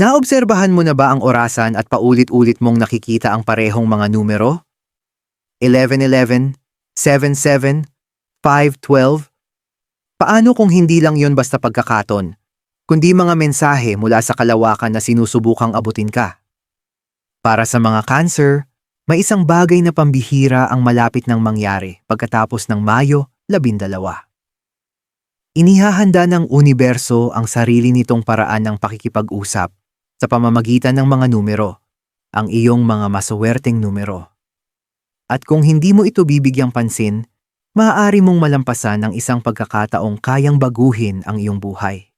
Naobserbahan mo na ba ang orasan at paulit-ulit mong nakikita ang parehong mga numero? 1111, 77, 512. Paano kung hindi lang yon basta pagkakaton, kundi mga mensahe mula sa kalawakan na sinusubukang abutin ka? Para sa mga cancer, may isang bagay na pambihira ang malapit ng mangyari pagkatapos ng Mayo 12. Inihahanda ng universo ang sarili nitong paraan ng pakikipag-usap sa pamamagitan ng mga numero, ang iyong mga masuwerteng numero. At kung hindi mo ito bibigyang pansin, maaari mong malampasan ang isang pagkakataong kayang baguhin ang iyong buhay.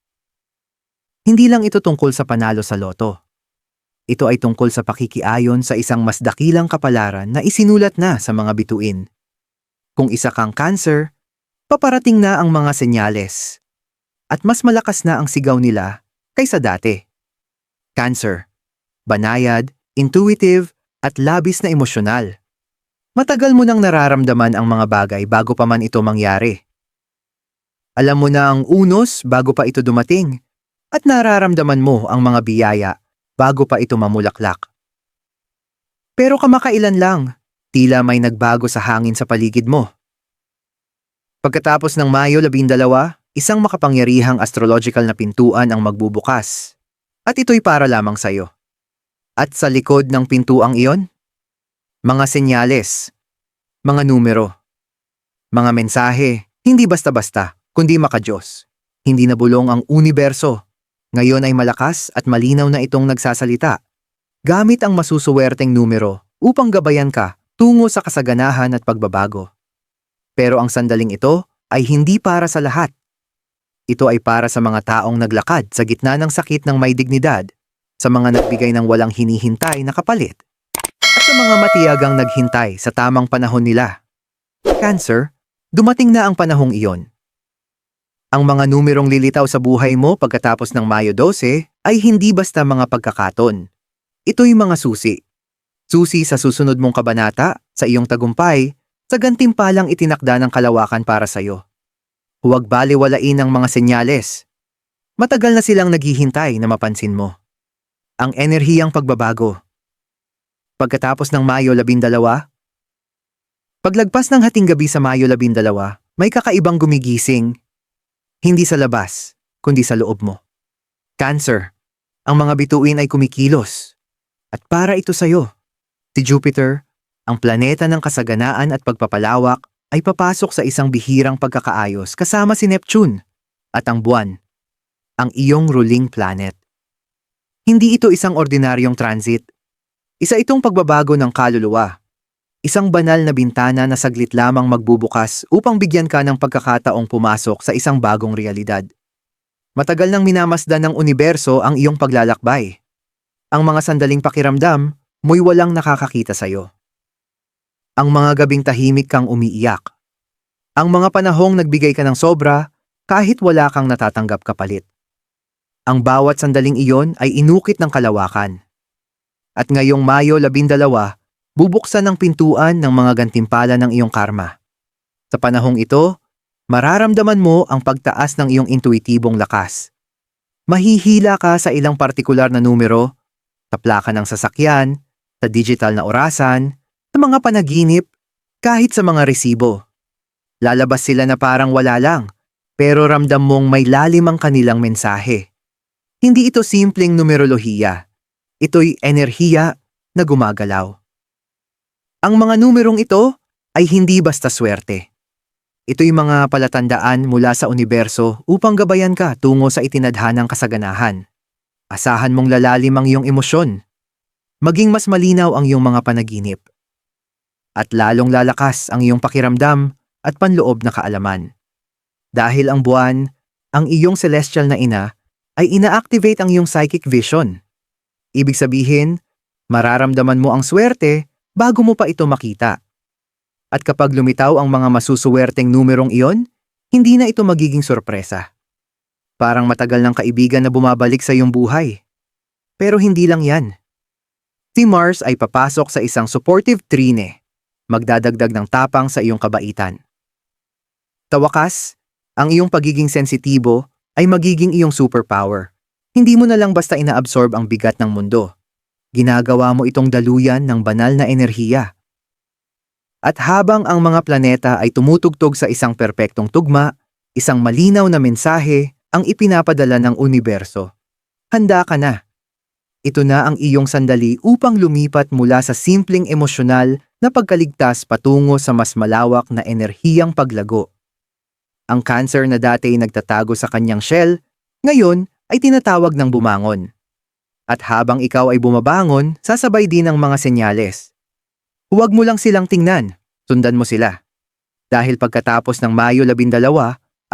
Hindi lang ito tungkol sa panalo sa loto. Ito ay tungkol sa pakikiayon sa isang mas dakilang kapalaran na isinulat na sa mga bituin. Kung isa kang cancer, paparating na ang mga senyales. At mas malakas na ang sigaw nila kaysa dati. Cancer. Banayad, intuitive, at labis na emosyonal. Matagal mo nang nararamdaman ang mga bagay bago pa man ito mangyari. Alam mo na ang unos bago pa ito dumating at nararamdaman mo ang mga biyaya bago pa ito mamulaklak. Pero kamakailan lang, tila may nagbago sa hangin sa paligid mo. Pagkatapos ng Mayo 12, isang makapangyarihang astrological na pintuan ang magbubukas. At ito'y para lamang sa'yo. At sa likod ng pintuang iyon, mga senyales, mga numero, mga mensahe, hindi basta-basta, kundi makajos. Hindi nabulong ang universo. Ngayon ay malakas at malinaw na itong nagsasalita. Gamit ang masusuwerteng numero upang gabayan ka tungo sa kasaganahan at pagbabago. Pero ang sandaling ito ay hindi para sa lahat. Ito ay para sa mga taong naglakad sa gitna ng sakit ng may dignidad, sa mga nagbigay ng walang hinihintay na kapalit, at sa mga matiyagang naghintay sa tamang panahon nila. Cancer, dumating na ang panahong iyon. Ang mga numerong lilitaw sa buhay mo pagkatapos ng Mayo 12 ay hindi basta mga pagkakaton. Ito'y mga susi. Susi sa susunod mong kabanata, sa iyong tagumpay, sa gantimpalang itinakda ng kalawakan para sa iyo. Huwag baliwalain ang mga senyales. Matagal na silang naghihintay na mapansin mo. Ang enerhiyang pagbabago. Pagkatapos ng Mayo 12, paglagpas ng hating gabi sa Mayo 12, may kakaibang gumigising. Hindi sa labas, kundi sa loob mo. Cancer. Ang mga bituin ay kumikilos. At para ito sa'yo. Si Jupiter, ang planeta ng kasaganaan at pagpapalawak, ay papasok sa isang bihirang pagkakaayos kasama si Neptune at ang buwan, ang iyong ruling planet. Hindi ito isang ordinaryong transit. Isa itong pagbabago ng kaluluwa. Isang banal na bintana na saglit lamang magbubukas upang bigyan ka ng pagkakataong pumasok sa isang bagong realidad. Matagal nang minamasdan ng universo ang iyong paglalakbay. Ang mga sandaling pakiramdam, mo'y walang nakakakita sa'yo. Ang mga gabing tahimik kang umiiyak. Ang mga panahong nagbigay ka ng sobra kahit wala kang natatanggap kapalit. Ang bawat sandaling iyon ay inukit ng kalawakan. At ngayong Mayo 12, bubuksan ang pintuan ng mga gantimpala ng iyong karma. Sa panahong ito, mararamdaman mo ang pagtaas ng iyong intuitibong lakas. Mahihila ka sa ilang partikular na numero, sa plaka ng sasakyan, sa digital na orasan, sa mga panaginip, kahit sa mga resibo. Lalabas sila na parang wala lang, pero ramdam mong may lalim ang kanilang mensahe. Hindi ito simpleng numerolohiya. Ito'y enerhiya na gumagalaw. Ang mga numerong ito ay hindi basta swerte. Ito'y mga palatandaan mula sa universo upang gabayan ka tungo sa itinadhanang kasaganahan. Asahan mong lalalim ang iyong emosyon. Maging mas malinaw ang iyong mga panaginip at lalong lalakas ang iyong pakiramdam at panloob na kaalaman. Dahil ang buwan, ang iyong celestial na ina, ay ina-activate ang iyong psychic vision. Ibig sabihin, mararamdaman mo ang swerte bago mo pa ito makita. At kapag lumitaw ang mga masusuwerteng numerong iyon, hindi na ito magiging sorpresa. Parang matagal ng kaibigan na bumabalik sa iyong buhay. Pero hindi lang yan. Si Mars ay papasok sa isang supportive trine magdadagdag ng tapang sa iyong kabaitan. Tawakas, ang iyong pagiging sensitibo ay magiging iyong superpower. Hindi mo na lang basta inaabsorb ang bigat ng mundo. Ginagawa mo itong daluyan ng banal na enerhiya. At habang ang mga planeta ay tumutugtog sa isang perpektong tugma, isang malinaw na mensahe ang ipinapadala ng universo. Handa ka na. Ito na ang iyong sandali upang lumipat mula sa simpleng emosyonal na pagkaligtas patungo sa mas malawak na enerhiyang paglago. Ang cancer na dati ay nagtatago sa kanyang shell, ngayon ay tinatawag ng bumangon. At habang ikaw ay bumabangon, sasabay din ang mga senyales. Huwag mo lang silang tingnan, sundan mo sila. Dahil pagkatapos ng Mayo 12,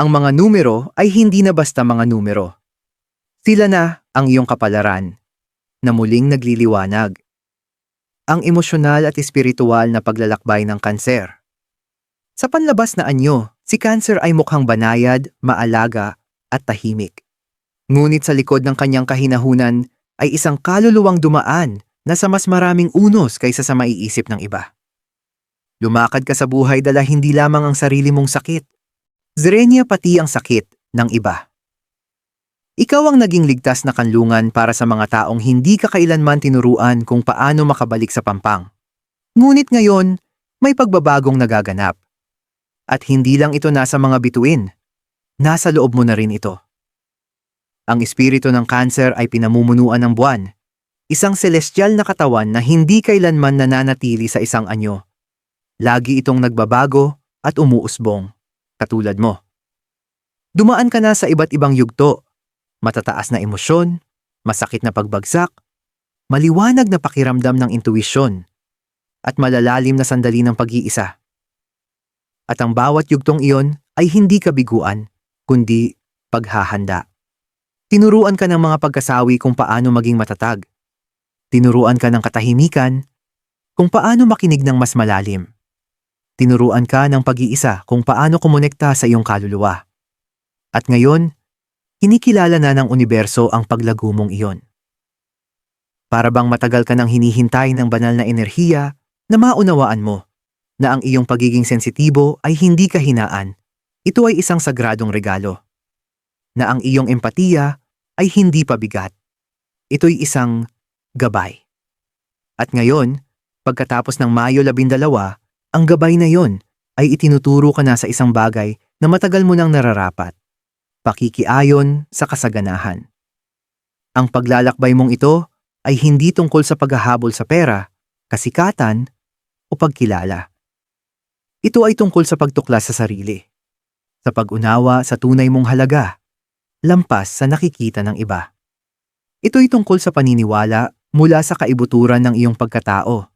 ang mga numero ay hindi na basta mga numero. Sila na ang iyong kapalaran, na muling nagliliwanag. Ang emosyonal at espiritual na paglalakbay ng kanser. Sa panlabas na anyo, si cancer ay mukhang banayad, maalaga, at tahimik. Ngunit sa likod ng kanyang kahinahunan ay isang kaluluwang dumaan na sa mas maraming unos kaysa sa maiisip ng iba. Lumakad ka sa buhay dala hindi lamang ang sarili mong sakit. Zrenia pati ang sakit ng iba. Ikaw ang naging ligtas na kanlungan para sa mga taong hindi ka kailanman tinuruan kung paano makabalik sa pampang. Ngunit ngayon, may pagbabagong nagaganap. At hindi lang ito nasa mga bituin. Nasa loob mo na rin ito. Ang espiritu ng cancer ay pinamumunuan ng buwan, isang celestial na katawan na hindi kailanman nananatili sa isang anyo. Lagi itong nagbabago at umuusbong, katulad mo. Dumaan ka na sa iba't ibang yugto, matataas na emosyon, masakit na pagbagsak, maliwanag na pakiramdam ng intuisyon, at malalalim na sandali ng pag-iisa. At ang bawat yugtong iyon ay hindi kabiguan, kundi paghahanda. Tinuruan ka ng mga pagkasawi kung paano maging matatag. Tinuruan ka ng katahimikan kung paano makinig ng mas malalim. Tinuruan ka ng pag-iisa kung paano kumonekta sa iyong kaluluwa. At ngayon, kinikilala na ng universo ang paglago mong iyon. Para bang matagal ka nang hinihintay ng banal na enerhiya na maunawaan mo na ang iyong pagiging sensitibo ay hindi kahinaan. Ito ay isang sagradong regalo na ang iyong empatiya ay hindi pabigat. Ito'y isang gabay. At ngayon, pagkatapos ng Mayo 12, ang gabay na yon ay itinuturo ka na sa isang bagay na matagal mo nang nararapat. Pakikiayon sa kasaganahan. Ang paglalakbay mong ito ay hindi tungkol sa paghahabol sa pera, kasikatan, o pagkilala. Ito ay tungkol sa pagtuklas sa sarili, sa pag-unawa sa tunay mong halaga, lampas sa nakikita ng iba. Ito'y tungkol sa paniniwala mula sa kaibuturan ng iyong pagkatao.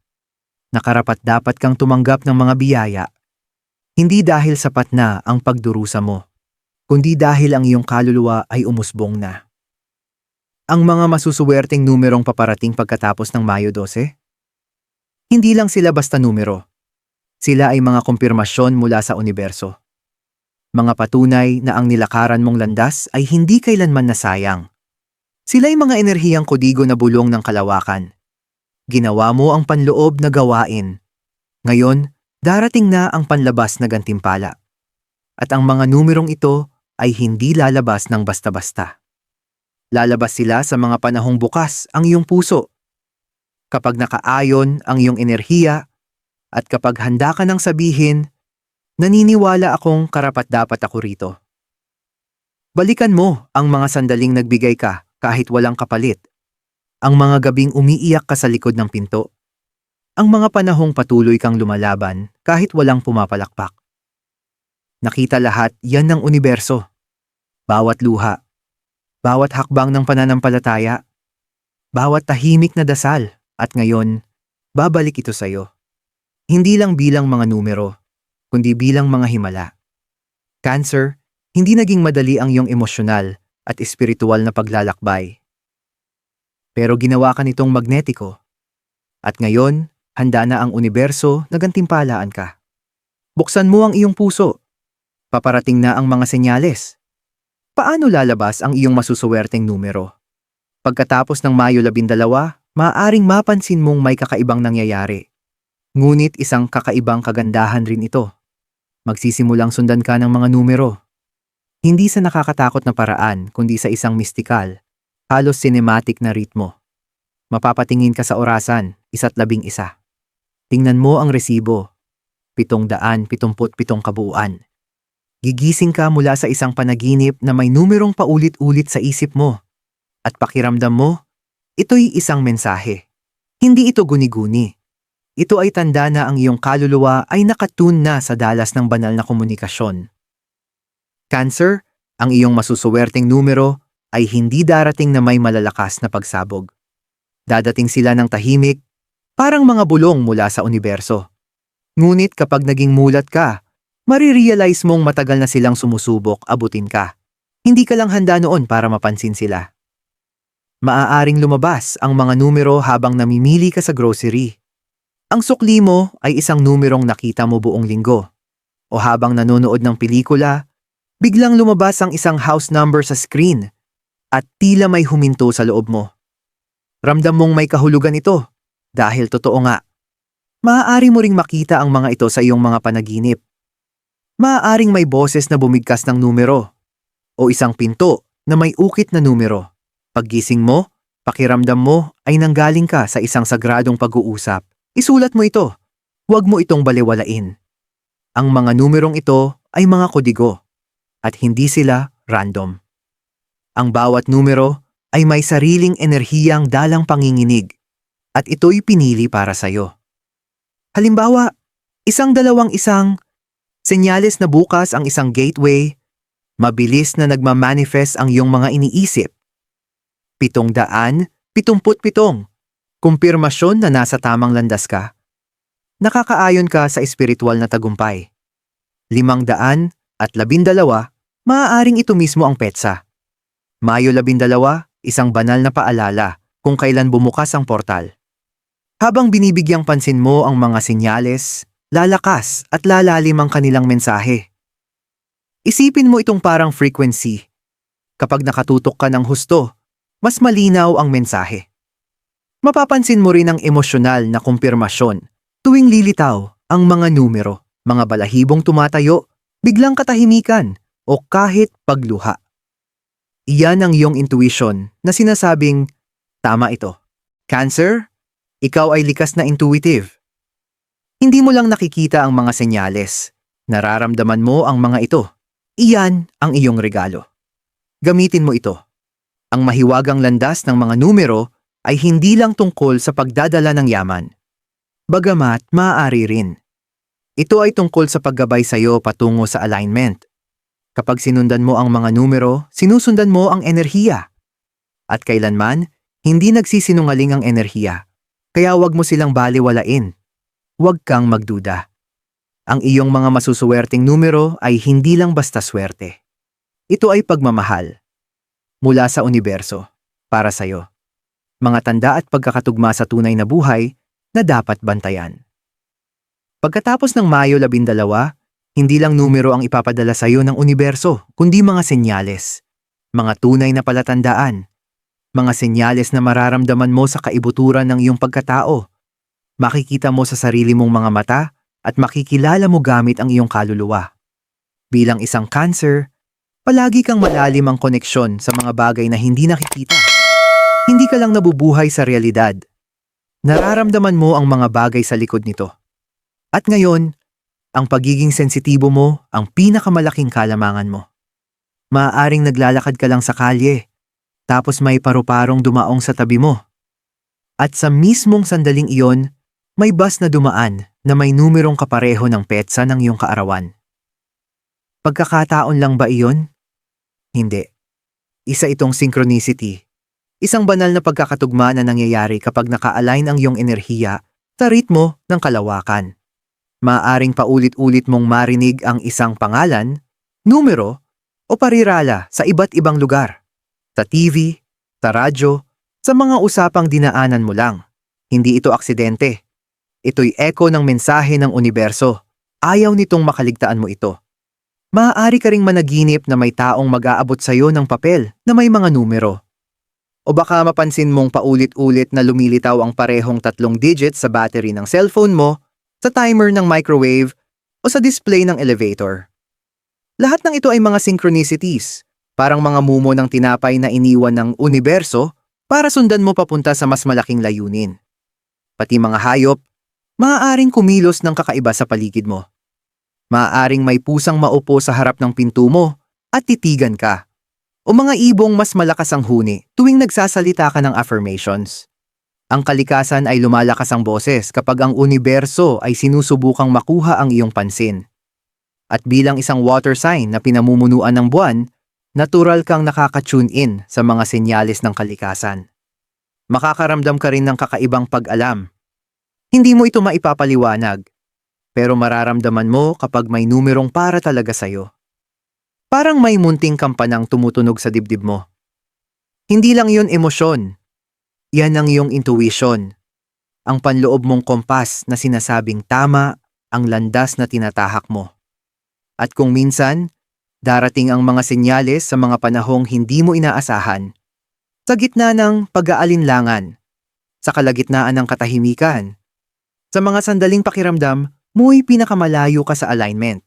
Nakarapat dapat kang tumanggap ng mga biyaya. Hindi dahil sapat na ang pagdurusa mo, kundi dahil ang iyong kaluluwa ay umusbong na. Ang mga masusuwerteng numerong paparating pagkatapos ng Mayo 12? Hindi lang sila basta numero. Sila ay mga kumpirmasyon mula sa universo. Mga patunay na ang nilakaran mong landas ay hindi kailanman nasayang. Sila ay mga enerhiyang kodigo na bulong ng kalawakan. Ginawa mo ang panloob na gawain. Ngayon, darating na ang panlabas na gantimpala. At ang mga numerong ito ay hindi lalabas ng basta-basta. Lalabas sila sa mga panahong bukas ang iyong puso. Kapag nakaayon ang iyong enerhiya at kapag handa ka ng sabihin Naniniwala akong karapat-dapat ako rito. Balikan mo ang mga sandaling nagbigay ka kahit walang kapalit. Ang mga gabing umiiyak ka sa likod ng pinto. Ang mga panahong patuloy kang lumalaban kahit walang pumapalakpak. Nakita lahat yan ng universo. Bawat luha. Bawat hakbang ng pananampalataya. Bawat tahimik na dasal. At ngayon, babalik ito sa'yo. Hindi lang bilang mga numero kundi bilang mga himala. Cancer, hindi naging madali ang iyong emosyonal at espiritual na paglalakbay. Pero ginawa ka nitong magnetiko. At ngayon, handa na ang universo na gantimpalaan ka. Buksan mo ang iyong puso. Paparating na ang mga senyales. Paano lalabas ang iyong masusuwerteng numero? Pagkatapos ng Mayo 12, maaaring mapansin mong may kakaibang nangyayari. Ngunit isang kakaibang kagandahan rin ito magsisimulang sundan ka ng mga numero. Hindi sa nakakatakot na paraan, kundi sa isang mistikal, Halos cinematic na ritmo. Mapapatingin ka sa orasan, isa't labing isa. Tingnan mo ang resibo. Pitong daan, pitumput pitong kabuuan. Gigising ka mula sa isang panaginip na may numerong paulit-ulit sa isip mo. At pakiramdam mo, ito'y isang mensahe. Hindi ito guni-guni. Ito ay tanda na ang iyong kaluluwa ay nakatun na sa dalas ng banal na komunikasyon. Cancer, ang iyong masusuwerteng numero ay hindi darating na may malalakas na pagsabog. Dadating sila ng tahimik, parang mga bulong mula sa universo. Ngunit kapag naging mulat ka, marirealize mong matagal na silang sumusubok abutin ka. Hindi ka lang handa noon para mapansin sila. Maaaring lumabas ang mga numero habang namimili ka sa grocery. Ang sukli mo ay isang numerong nakita mo buong linggo. O habang nanonood ng pelikula, biglang lumabas ang isang house number sa screen at tila may huminto sa loob mo. Ramdam mong may kahulugan ito dahil totoo nga. Maaari mo ring makita ang mga ito sa iyong mga panaginip. Maaaring may boses na bumigkas ng numero o isang pinto na may ukit na numero. Paggising mo, pakiramdam mo ay nanggaling ka sa isang sagradong pag-uusap. Isulat mo ito. Huwag mo itong baliwalain. Ang mga numerong ito ay mga kodigo at hindi sila random. Ang bawat numero ay may sariling enerhiyang dalang panginginig at ito'y pinili para sa'yo. Halimbawa, isang dalawang isang, senyales na bukas ang isang gateway, mabilis na nagmamanifest ang iyong mga iniisip. Pitong daan, pitumput pitong, kumpirmasyon na nasa tamang landas ka. Nakakaayon ka sa espiritual na tagumpay. Limang daan at labindalawa, maaaring ito mismo ang petsa. Mayo labindalawa, isang banal na paalala kung kailan bumukas ang portal. Habang binibigyang pansin mo ang mga senyales, lalakas at lalalim ang kanilang mensahe. Isipin mo itong parang frequency. Kapag nakatutok ka ng husto, mas malinaw ang mensahe. Mapapansin mo rin ang emosyonal na kumpirmasyon tuwing lilitaw ang mga numero, mga balahibong tumatayo, biglang katahimikan o kahit pagluha. Iyan ang iyong intuition na sinasabing, tama ito. Cancer, ikaw ay likas na intuitive. Hindi mo lang nakikita ang mga senyales. Nararamdaman mo ang mga ito. Iyan ang iyong regalo. Gamitin mo ito. Ang mahiwagang landas ng mga numero ay hindi lang tungkol sa pagdadala ng yaman. Bagamat maaari rin. Ito ay tungkol sa paggabay sa iyo patungo sa alignment. Kapag sinundan mo ang mga numero, sinusundan mo ang enerhiya. At kailanman, hindi nagsisinungaling ang enerhiya. Kaya wag mo silang baliwalain. Huwag kang magduda. Ang iyong mga masusuwerteng numero ay hindi lang basta swerte. Ito ay pagmamahal. Mula sa universo, para sa iyo. Mga tanda at pagkakatugma sa tunay na buhay na dapat bantayan. Pagkatapos ng Mayo 12, hindi lang numero ang ipapadala sa iyo ng universo, kundi mga senyales. Mga tunay na palatandaan. Mga senyales na mararamdaman mo sa kaibuturan ng iyong pagkatao. Makikita mo sa sarili mong mga mata at makikilala mo gamit ang iyong kaluluwa. Bilang isang cancer, palagi kang malalim ang koneksyon sa mga bagay na hindi nakikita. Hindi ka lang nabubuhay sa realidad. Nararamdaman mo ang mga bagay sa likod nito. At ngayon, ang pagiging sensitibo mo ang pinakamalaking kalamangan mo. Maaaring naglalakad ka lang sa kalye, tapos may paru-parong dumaong sa tabi mo. At sa mismong sandaling iyon, may bus na dumaan na may numerong kapareho ng petsa ng iyong kaarawan. Pagkakataon lang ba iyon? Hindi. Isa itong synchronicity. Isang banal na pagkakatugma na nangyayari kapag naka-align ang iyong enerhiya sa ritmo ng kalawakan. Maaring paulit-ulit mong marinig ang isang pangalan, numero, o parirala sa iba't ibang lugar. Sa TV, sa radyo, sa mga usapang dinaanan mo lang. Hindi ito aksidente. Ito'y echo ng mensahe ng universo. Ayaw nitong makaligtaan mo ito. Maaari ka ring managinip na may taong mag-aabot sa iyo ng papel na may mga numero. O baka mapansin mong paulit-ulit na lumilitaw ang parehong tatlong digits sa battery ng cellphone mo sa timer ng microwave o sa display ng elevator. Lahat ng ito ay mga synchronicities, Parang mga mumo ng tinapay na iniwan ng universo para sundan mo papunta sa mas malaking layunin. Pati mga hayop, maaaring kumilos ng kakaiba sa paligid mo. Maaaring may pusang maupo sa harap ng pinto mo at titigan ka. O mga ibong mas malakas ang huni tuwing nagsasalita ka ng affirmations. Ang kalikasan ay lumalakas ang boses kapag ang universo ay sinusubukang makuha ang iyong pansin. At bilang isang water sign na pinamumunuan ng buwan, natural kang nakaka-tune in sa mga senyales ng kalikasan. Makakaramdam ka rin ng kakaibang pag-alam. Hindi mo ito maipapaliwanag, pero mararamdaman mo kapag may numerong para talaga sa'yo. Parang may munting kampanang tumutunog sa dibdib mo. Hindi lang yun emosyon. Yan ang iyong intuition. Ang panloob mong kompas na sinasabing tama ang landas na tinatahak mo. At kung minsan, darating ang mga senyales sa mga panahong hindi mo inaasahan. Sa gitna ng pag-aalinlangan, sa kalagitnaan ng katahimikan, sa mga sandaling pakiramdam, mo'y pinakamalayo ka sa alignment.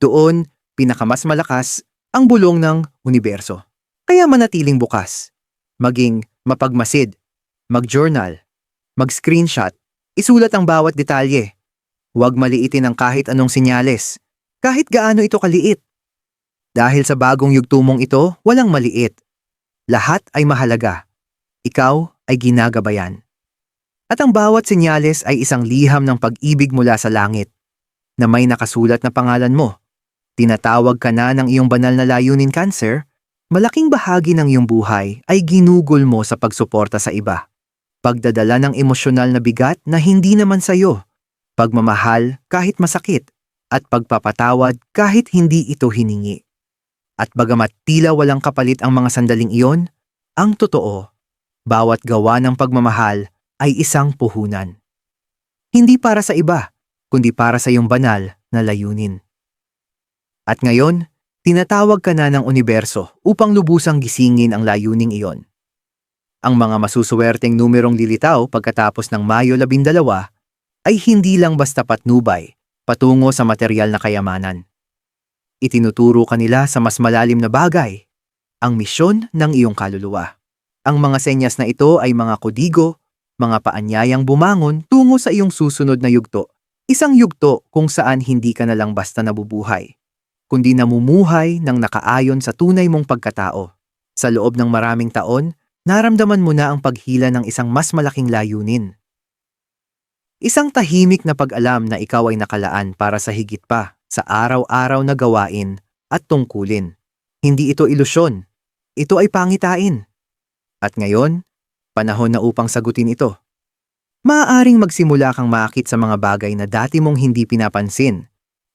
Doon, pinakamas malakas ang bulong ng universo. Kaya manatiling bukas. Maging mapagmasid, mag-journal, mag-screenshot, isulat ang bawat detalye. Huwag maliitin ang kahit anong sinyales, kahit gaano ito kaliit. Dahil sa bagong yugtumong ito, walang maliit. Lahat ay mahalaga. Ikaw ay ginagabayan. At ang bawat senyales ay isang liham ng pag-ibig mula sa langit na may nakasulat na pangalan mo. Tinatawag ka na ng iyong banal na layunin cancer, malaking bahagi ng iyong buhay ay ginugol mo sa pagsuporta sa iba. Pagdadala ng emosyonal na bigat na hindi naman sa'yo. Pagmamahal kahit masakit at pagpapatawad kahit hindi ito hiningi. At bagamat tila walang kapalit ang mga sandaling iyon, ang totoo, bawat gawa ng pagmamahal ay isang puhunan. Hindi para sa iba, kundi para sa iyong banal na layunin. At ngayon, tinatawag ka na ng universo upang lubusang gisingin ang layuning iyon. Ang mga masusuwerteng numerong lilitaw pagkatapos ng Mayo 12 ay hindi lang basta patnubay patungo sa material na kayamanan. Itinuturo kanila sa mas malalim na bagay, ang misyon ng iyong kaluluwa. Ang mga senyas na ito ay mga kodigo, mga paanyayang bumangon tungo sa iyong susunod na yugto. Isang yugto kung saan hindi ka na lang basta nabubuhay, kundi namumuhay ng nakaayon sa tunay mong pagkatao. Sa loob ng maraming taon, naramdaman mo na ang paghila ng isang mas malaking layunin. Isang tahimik na pag-alam na ikaw ay nakalaan para sa higit pa sa araw-araw na gawain at tungkulin. Hindi ito ilusyon. Ito ay pangitain. At ngayon, panahon na upang sagutin ito. Maaaring magsimula kang maakit sa mga bagay na dati mong hindi pinapansin,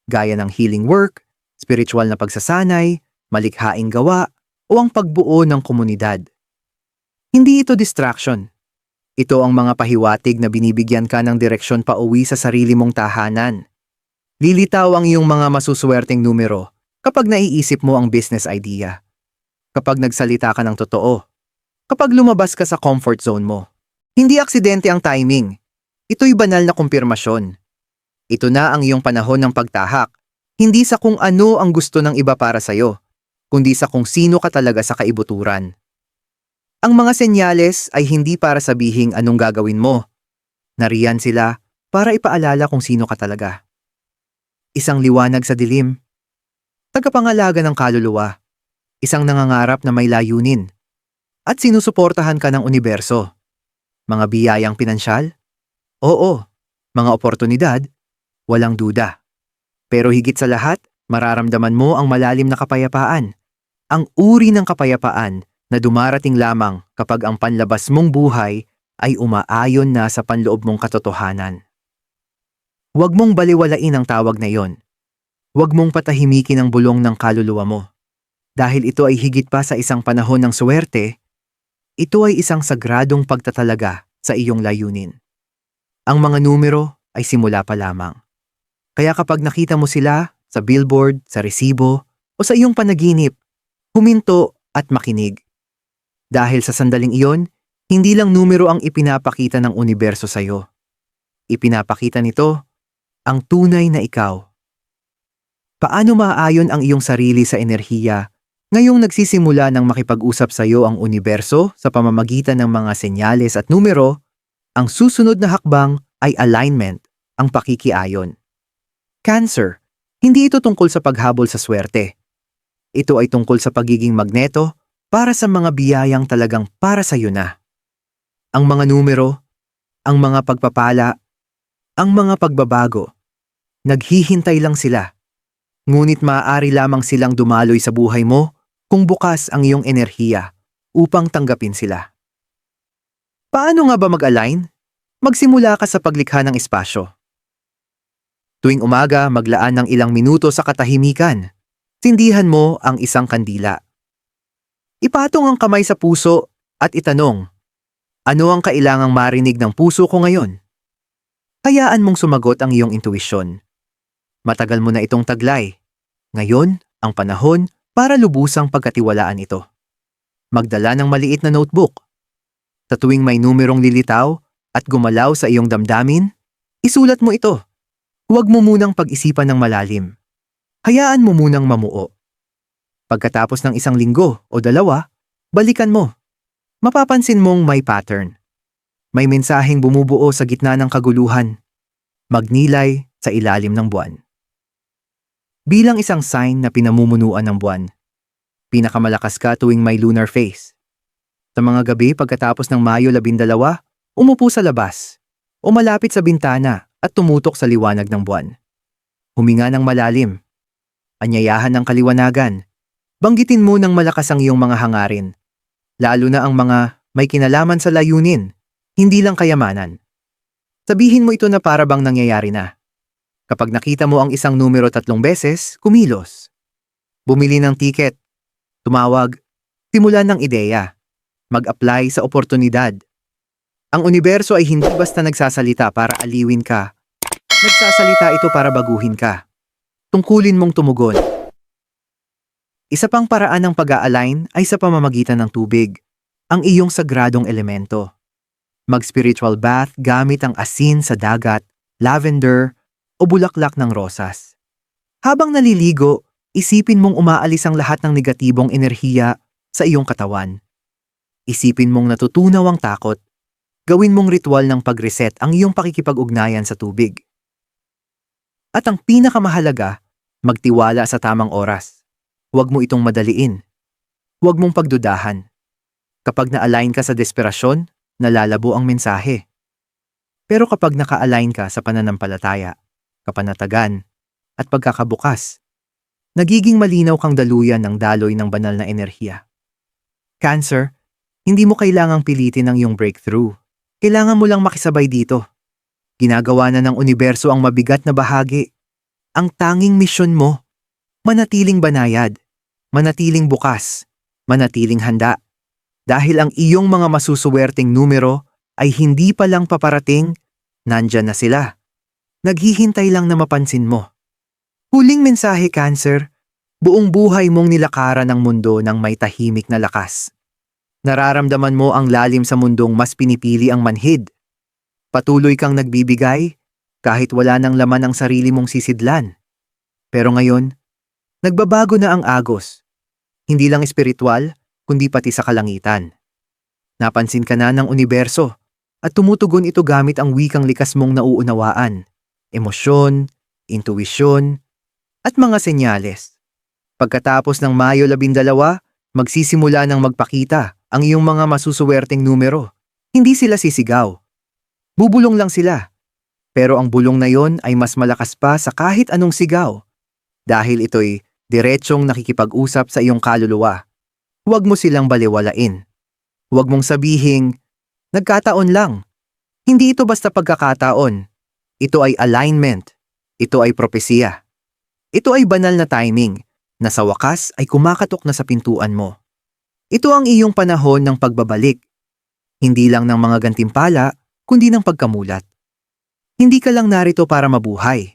gaya ng healing work, spiritual na pagsasanay, malikhaing gawa, o ang pagbuo ng komunidad. Hindi ito distraction. Ito ang mga pahiwatig na binibigyan ka ng direksyon pa uwi sa sarili mong tahanan. Lilitaw ang iyong mga masuswerteng numero kapag naiisip mo ang business idea. Kapag nagsalita ka ng totoo. Kapag lumabas ka sa comfort zone mo. Hindi aksidente ang timing. Ito'y banal na kumpirmasyon. Ito na ang iyong panahon ng pagtahak. Hindi sa kung ano ang gusto ng iba para sa'yo, kundi sa kung sino ka talaga sa kaibuturan. Ang mga senyales ay hindi para sabihing anong gagawin mo. Nariyan sila para ipaalala kung sino ka talaga. Isang liwanag sa dilim. Tagapangalaga ng kaluluwa. Isang nangangarap na may layunin. At sinusuportahan ka ng universo. Mga biyayang pinansyal? Oo. Mga oportunidad? Walang duda. Pero higit sa lahat, mararamdaman mo ang malalim na kapayapaan. Ang uri ng kapayapaan na dumarating lamang kapag ang panlabas mong buhay ay umaayon na sa panloob mong katotohanan. Huwag mong baliwalain ang tawag na iyon. Huwag mong patahimikin ang bulong ng kaluluwa mo. Dahil ito ay higit pa sa isang panahon ng swerte, ito ay isang sagradong pagtatalaga sa iyong layunin. Ang mga numero ay simula pa lamang. Kaya kapag nakita mo sila sa billboard, sa resibo, o sa iyong panaginip, huminto at makinig. Dahil sa sandaling iyon, hindi lang numero ang ipinapakita ng universo sa iyo. Ipinapakita nito ang tunay na ikaw. Paano maaayon ang iyong sarili sa enerhiya Ngayong nagsisimula ng makipag-usap sa iyo ang universo sa pamamagitan ng mga senyales at numero, ang susunod na hakbang ay alignment, ang pakikiayon. Cancer, hindi ito tungkol sa paghabol sa swerte. Ito ay tungkol sa pagiging magneto para sa mga biyayang talagang para sa iyo na. Ang mga numero, ang mga pagpapala, ang mga pagbabago, naghihintay lang sila. Ngunit maaari lamang silang dumaloy sa buhay mo kung bukas ang iyong enerhiya upang tanggapin sila. Paano nga ba mag-align? Magsimula ka sa paglikha ng espasyo. Tuwing umaga, maglaan ng ilang minuto sa katahimikan. Sindihan mo ang isang kandila. Ipatong ang kamay sa puso at itanong, ano ang kailangang marinig ng puso ko ngayon? Hayaan mong sumagot ang iyong intuisyon. Matagal mo na itong taglay. Ngayon, ang panahon para lubusang pagkatiwalaan ito. Magdala ng maliit na notebook. Sa tuwing may numerong lilitaw at gumalaw sa iyong damdamin, isulat mo ito. Huwag mo munang pag-isipan ng malalim. Hayaan mo munang mamuo. Pagkatapos ng isang linggo o dalawa, balikan mo. Mapapansin mong may pattern. May mensaheng bumubuo sa gitna ng kaguluhan. Magnilay sa ilalim ng buwan. Bilang isang sign na pinamumunuan ng buwan, pinakamalakas ka tuwing may lunar phase. Sa mga gabi pagkatapos ng Mayo 12, umupo sa labas o malapit sa bintana at tumutok sa liwanag ng buwan. Huminga ng malalim. Anyayahan ng kaliwanagan. Banggitin mo ng malakas ang iyong mga hangarin, lalo na ang mga may kinalaman sa layunin, hindi lang kayamanan. Sabihin mo ito na para bang nangyayari na. Kapag nakita mo ang isang numero tatlong beses, kumilos. Bumili ng tiket. Tumawag. Simulan ng ideya. Mag-apply sa oportunidad. Ang universo ay hindi basta nagsasalita para aliwin ka. Nagsasalita ito para baguhin ka. Tungkulin mong tumugon. Isa pang paraan ng pag-a-align ay sa pamamagitan ng tubig, ang iyong sagradong elemento. Mag-spiritual bath gamit ang asin sa dagat, lavender, o bulaklak ng rosas. Habang naliligo, isipin mong umaalis ang lahat ng negatibong enerhiya sa iyong katawan. Isipin mong natutunaw ang takot. Gawin mong ritual ng pag-reset ang iyong pakikipag-ugnayan sa tubig. At ang pinakamahalaga, magtiwala sa tamang oras. Huwag mo itong madaliin. Huwag mong pagdudahan. Kapag na-align ka sa desperasyon, nalalabo ang mensahe. Pero kapag naka-align ka sa pananampalataya, kapanatagan, at pagkakabukas, nagiging malinaw kang daluyan ng daloy ng banal na enerhiya. Cancer, hindi mo kailangang pilitin ang iyong breakthrough. Kailangan mo lang makisabay dito. Ginagawa na ng universo ang mabigat na bahagi. Ang tanging misyon mo, manatiling banayad, manatiling bukas, manatiling handa. Dahil ang iyong mga masusuwerteng numero ay hindi pa lang paparating, nandyan na sila. Naghihintay lang na mapansin mo. Huling mensahe, Cancer. Buong buhay mong nilakaran ng mundo ng may tahimik na lakas. Nararamdaman mo ang lalim sa mundong mas pinipili ang manhid. Patuloy kang nagbibigay kahit wala nang laman ang sarili mong sisidlan. Pero ngayon, nagbabago na ang agos. Hindi lang espiritual, kundi pati sa kalangitan. Napansin ka na ng universo at tumutugon ito gamit ang wikang likas mong nauunawaan emosyon, intuwisyon, at mga senyales. Pagkatapos ng Mayo 12, magsisimula ng magpakita ang iyong mga masusuwerteng numero. Hindi sila sisigaw. Bubulong lang sila. Pero ang bulong na yon ay mas malakas pa sa kahit anong sigaw. Dahil ito'y diretsyong nakikipag-usap sa iyong kaluluwa. Huwag mo silang baliwalain. Huwag mong sabihing, nagkataon lang. Hindi ito basta pagkakataon. Ito ay alignment. Ito ay propesiya. Ito ay banal na timing na sa wakas ay kumakatok na sa pintuan mo. Ito ang iyong panahon ng pagbabalik. Hindi lang ng mga gantimpala, kundi ng pagkamulat. Hindi ka lang narito para mabuhay.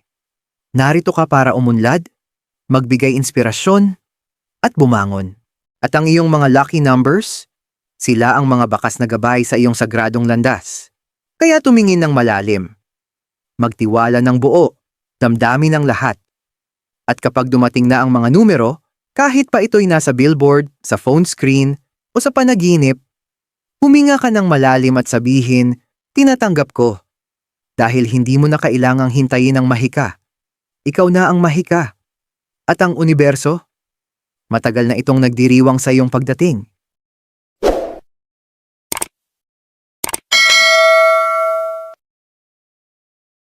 Narito ka para umunlad, magbigay inspirasyon, at bumangon. At ang iyong mga lucky numbers, sila ang mga bakas na gabay sa iyong sagradong landas. Kaya tumingin ng malalim magtiwala ng buo, damdamin ng lahat. At kapag dumating na ang mga numero, Kahit pa ito'y nasa billboard, sa phone screen, o sa panaginip, huminga ka ng malalim at sabihin, tinatanggap ko. Dahil hindi mo na kailangang hintayin ang mahika. Ikaw na ang mahika. At ang universo? Matagal na itong nagdiriwang sa iyong pagdating.